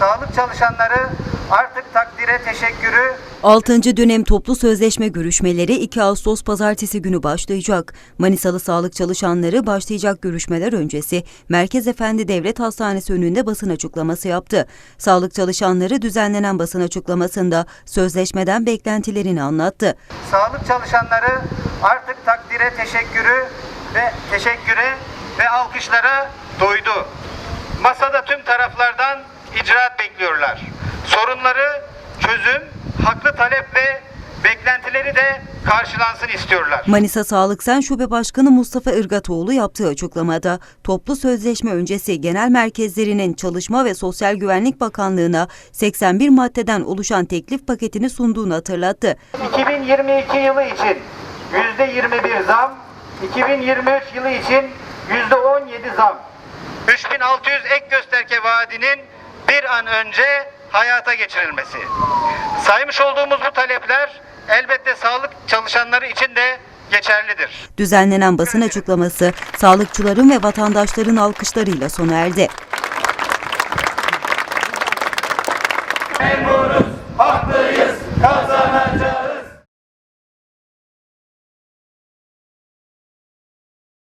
Sağlık çalışanları artık takdire, teşekkürü 6. dönem toplu sözleşme görüşmeleri 2 Ağustos pazartesi günü başlayacak. Manisalı sağlık çalışanları başlayacak görüşmeler öncesi Merkez Efendi Devlet Hastanesi önünde basın açıklaması yaptı. Sağlık çalışanları düzenlenen basın açıklamasında sözleşmeden beklentilerini anlattı. sağlık çalışanları artık takdire, teşekkürü ve teşekküre ve alkışlara doydu. Masada tüm taraflardan icraat bekliyorlar. Sorunları çözüm, haklı talep ve beklentileri de karşılansın istiyorlar. Manisa Sağlık Sen Şube Başkanı Mustafa Irgatoğlu yaptığı açıklamada toplu sözleşme öncesi genel merkezlerinin Çalışma ve Sosyal Güvenlik Bakanlığı'na 81 maddeden oluşan teklif paketini sunduğunu hatırlattı. 2022 yılı için %21 zam, 2023 yılı için %17 zam. 3600 ek gösterge vaadinin bir an önce hayata geçirilmesi. Saymış olduğumuz bu talepler elbette sağlık çalışanları için de geçerlidir. Düzenlenen basın açıklaması sağlıkçıların ve vatandaşların alkışlarıyla sona erdi.